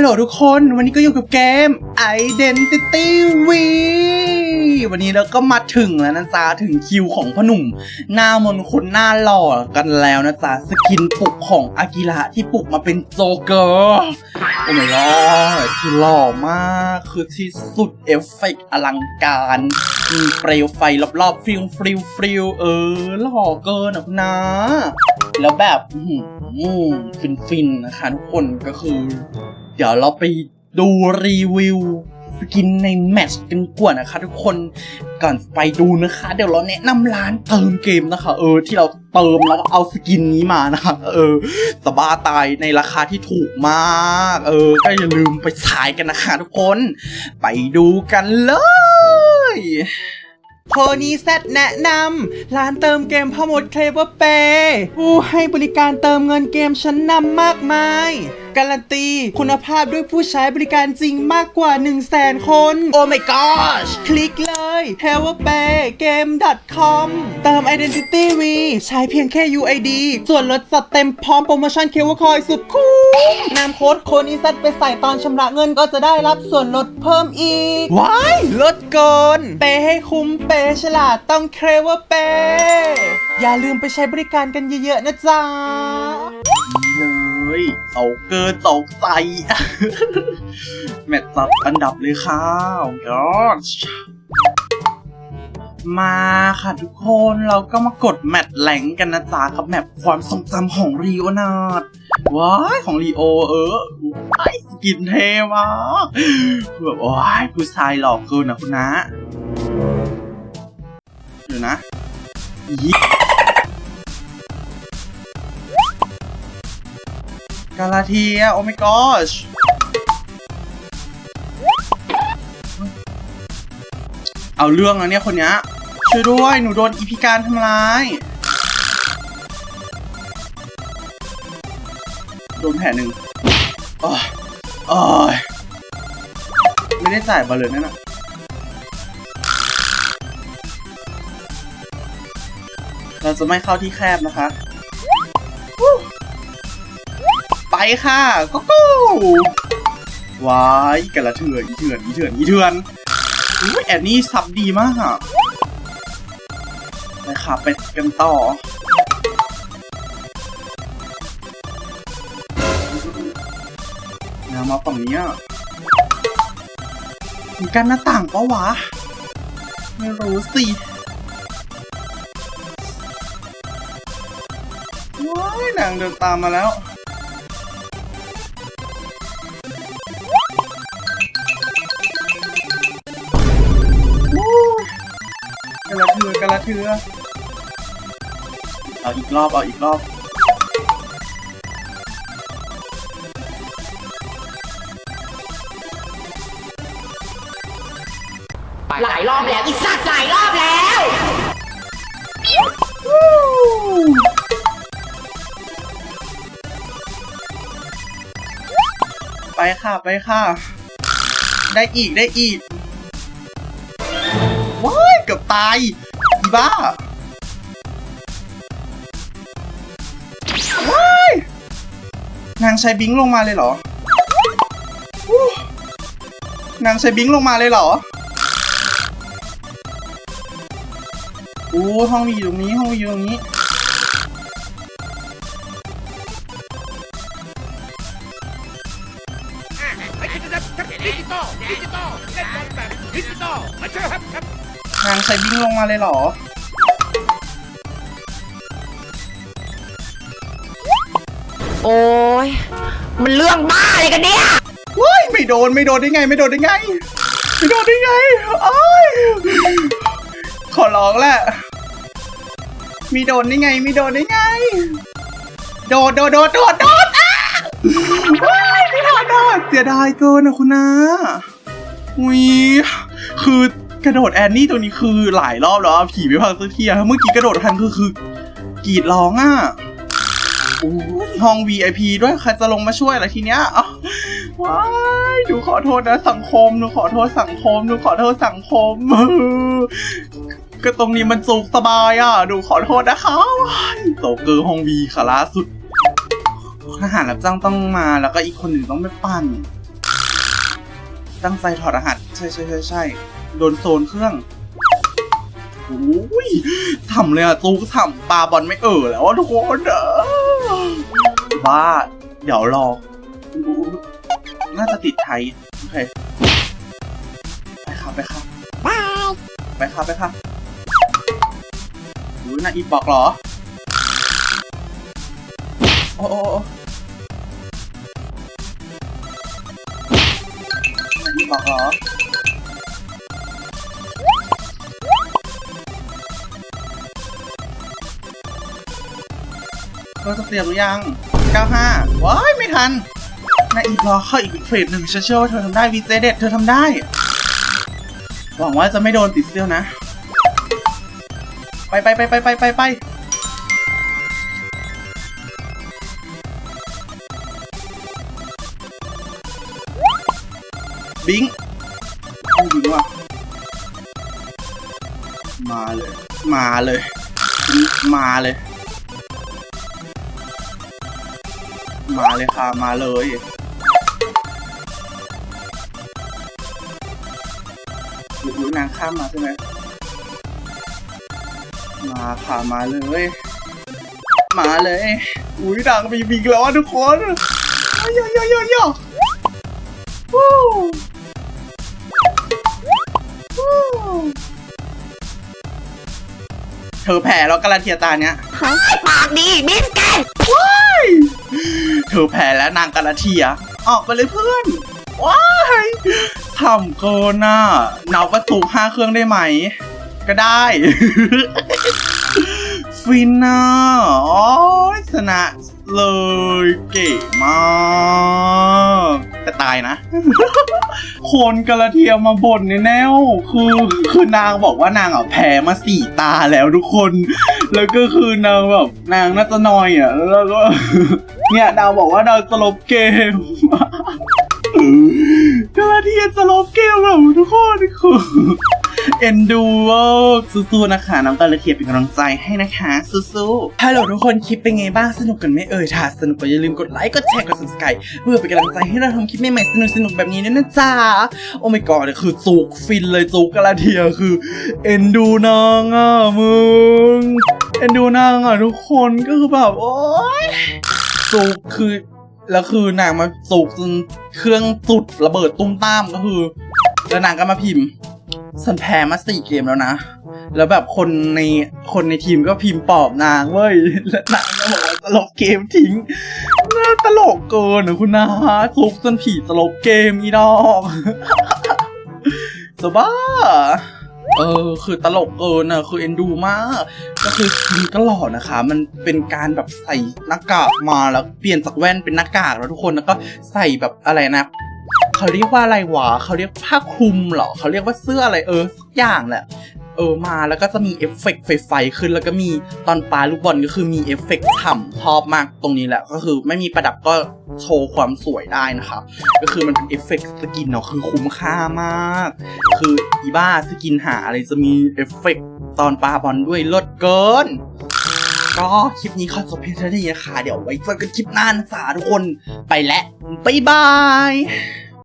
ฮัลโหลทุกคนวันนี้ก็อยู่กับเกม Identity V วันนี้เราก็มาถึงแล้วนะจ๊ะถึงคิวของพหนุ่ม หน้ามนคนหน้าหล่อกันแล้วนะจ๊ะสกินปลุกของอากิระที่ปลุกมาเป็นโจเกอร์โอ้ my god คือหล่อมากคือที่สุดเอฟเฟกอลังการมีเปลวไฟรอบๆฟิวฟิวฟิวเออหล่อเกินอะคุณนะแล้วแบบฟินฟินๆนะคะทุกคนก็คือ เดี๋ยวเราไปดูรีวิวสกินในแมชกันก่อนนะคะ ทุกคนก่อนไปดูนะคะ เดี๋ยวเราแนะนำร้านเติมเกมนะคะ เออ ที่เราเติมแล้วก็เอาสกินนี้มานะคะ เออสบาตายในราคาที่ถูกมาก เออ ก็อย่าลืมไปฉายกันนะคะ ทุกคน ไปดูกันเลยโพนี้แซดแนะนำร้านเติมเกมพ่อมดเคลเวอร์เปผู้ให้บริการเติมเงินเกมชั้นนำมากมายการันตี คุณภาพด้วยผู้ใช้บริการจริงมากกว่า 1 0 0 0 0แสนคน โอ้ my gosh คลิกเลย h e l p e r p a y game com เติม Identity V ใช้เพียงแค่ UID ส่วนลดจัดเต็มพร้อมโปรโมชั่นเคเวอร์คอยสุดคุ้มนำโค้ดโคนี้แซดไปใส่ตอนชำระเงินก็จะได้รับส่วนลดเพิ่มอีก ว้าย ลดเกินเปย์ให้คุ้มเปย์ฉลาดต้องเคลเวอร์เปย์อย่าลืมไปใช้บริการกันเยอะๆนะจ๊ะ เลยเสาเกินเสาใจแมตช์ตัดอันดับเลยค่ะยอดมาค่ะทุกคนเราก็มากดแมตช์แหลงกันนะจ๊ะกับแมปความทรงจำของรีโอนาดว้ายของรีโอเออไอสกินเทมากคือแบบว้ายผู้ชายหล่อเกินนะคุณนะเดี๋ยวนะ กาลาเทีย โอ้ my gosh เอาเรื่องนะเนี่ยคนนี้ช่วยด้วย หนูโดนอีพิการทำร้าย โดนแผลหนึ่งโอ้ยโอ้ยไม่ได้จ่ายมาเลยนั่นนะเราจะไม่เข้าที่แคบนะคะ ไปค่ะก็กูว้ายกระเถื่อนอีเถื่อนอีเถื่อนอีเถื่อนอุ้ยแอนนี่ซับดีมากอะไปค่ะไปกันต่อนามาฝั่งนี้มีกันหน้าต่างปะวะ ไม่รู้สิว้ายนางเดินตามมาแล้ว เทือกระเทือเอาอีกรอบ เอาอีกรอบ หลายรอบแล้วอีสัตว์หลายรอบแล้ว ไปค่ะ ไปค่ะ ได้อีก ได้อีก ว้ายเกือบตายอี บ้าว้ายนางใช้บิงลงมาเลยเหรอนางใช้บิงลงมาเลยเหรออู้ห้องวีอยู่ตรงนี้ห้องวีอยู่ตรงนี้ดิจิตอลดิจิตอลเล่นบอลแบบดิจิตอลมาเชิญครับครับ นางใช้บิงค์ลงมาเลยเหรอ โอ้ย มันเรื่องบ้าอะไรกันเนี่ย เฮ้ยไม่โดนไม่โดนได้ไง ไม่โดนได้ไง ไม่โดนได้ไงอ้ายขอร้องแหละมีโดนได้ไงไม่โดนได้ไง โดดโดดโดดโดดโดดอ้าว้ายไม่ทันโดดเสียดายเกินนะคุณนะอุ้ยคือ กระโดดแอนนี่ตัวนี้คือหลายรอบแล้วผีไม่พังสักทีอะเมื่อกี้กระโดดทันคือคือกรีดร้องอะโอ้ยห้อง VIP ด้วยใครจะลงมาช่วยล่ะทีเนี้ยว้ายหนูขอโทษนะสังคมหนูขอโทษสังคมหนูขอโทษสังคมก็ตรงนี้มันสุขสบายอะหนูขอโทษนะคะว้ายโตเกอร์ห้องวีค่ะล่าสุดทหารรับจ้างต้องมาแล้วก็อีกคนหนึ่งต้องไปปั่น ตั้งใจถอดรหัส ใช่ใช่ใช่ใช่ โดนโซนเครื่องโอ้ยทำเลยอะตู้ทำปลาบอลไม่เออแล้วอะทุกคนเด้อบ้า เดี๋ยวรอ น่าจะติดไทย โอเค ไปครับไปครับไปครับไปครับอุ้ยน่าอีบอกเหรอ โอ้โอ้โอ้น่าอีบอกเหรอ เราจะเตรียมหรือยัง 95 ว้ายไม่ทันนาอีกรอเข้าอีกเฟสหนึ่งฉันเชื่อว่าเธอทำได้วีเจเด็ดเธอทำได้ หวังว่าจะไม่โดนติดเซี่ยวนะ ไปไปไปไปไปไปไปบิงไม่บิงว่ะมาเลย มาเลย มาเลย มาเลยค่ะ มาเลยอุ้ยนางข้ามมาใช่ไหม มาค่ะ มาเลย มาเลย อุ้ยนางมีบิงแล้วอะทุกคนโยโยโยโยวู้วู้เธอแพ้แล้วกาลาเทียตาเนี้ย ปากดีมิสแกน เธอแพ้แล้วนางกาลาเทีย ออกไปเลยเพื่อน ว้ายทำเกินน่ะนับประตูห้าเครื่องได้ไหม ก็ได้ ฟินน่ะโอ้ยชนะเลยเก๋มากแต่ตายนะ คนกระเทียมมาบ่นแน่ๆคือคือนางบอกว่านางอะแพ้มาสี่ตาแล้วทุกคน แล้วก็คือนางแบบนางน่าจะนอยอะแล้วก็ เนี่ยนางบอกว่านางสลบเกมกระเทียมสลบเกมแบบทุกคนคือเอ็นดูว่าสู้ๆนะคะน้องกระเทียเป็นกำลังใจให้นะคะสู้ๆฮัลโหลทุกคนคลิปเป็นไงบ้างสนุกกันไหมเอ่ยถ้าสนุกก็อย่าลืมกดไลค์กดแชร์กด subscribe เพื่อเป็นกำลังใจให้เราทำคลิปใหม่ๆสนุกๆแบบนี้ด้วยนะจ๊ะโอ้ my god คือจุกฟินเลยจุกกระเทียคือ เอ็นดูนางอะมึงเอ็นดูนางอะทุกคนก็คือแบบโอ๊ย จุกคือแล้วคือนางมาจุกจนเครื่องจุดระเบิดตุ้มตามก็คือ แล้วนางก็มาพิมพ์ฉันแพ้มาสี่เกมแล้วนะ แล้วแบบคนในคนในทีมก็พิมพ์ปอบนางเว้ย แล้วนางก็บอกว่าตลบเกมทิ้งน่าตลกเกินนะคุณนาจุกจนผีตลบเกมอีดอกจะบ้า เออ คือตลกเกินอะคือเอ็นดูมาก คือคิมก็หล่อนะคะ มันเป็นการแบบใส่หน้ากากมาแล้วเปลี่ยนจากแว่นเป็นหน้ากากแล้วทุกคนแล้วก็ใส่แบบอะไรนะเขาเรียกว่าอะไรวะเขาเรียกผ้าคลุมเหรอเขาเรียกว่าเสื้ออะไรเออสักอย่างแหละเออมาแล้วก็จะมีเอฟเฟกต์ไฟๆขึ้นแล้วก็มีตอนปลาลูกบอลก็คือมีเอฟเฟกต์ฉ่ำชอบมากตรงนี้แหละ ก็คือไม่มีประดับก็โชว์ความสวยได้นะคะก็คือมันเป็นเอฟเฟกต์สกินเนาะคือคุ้มค่ามาก คืออีบ้าสกินหาอะไรจะมีเอฟเฟก ตอนปาบอลด้วยลดเกิน ก็คลิปนี้ขอจบเพียงเท่านี้นะคะเดี๋ยวไว้เจอกันคลิปหน้านะสาทุกคนไปแล้วบ๊ายบาย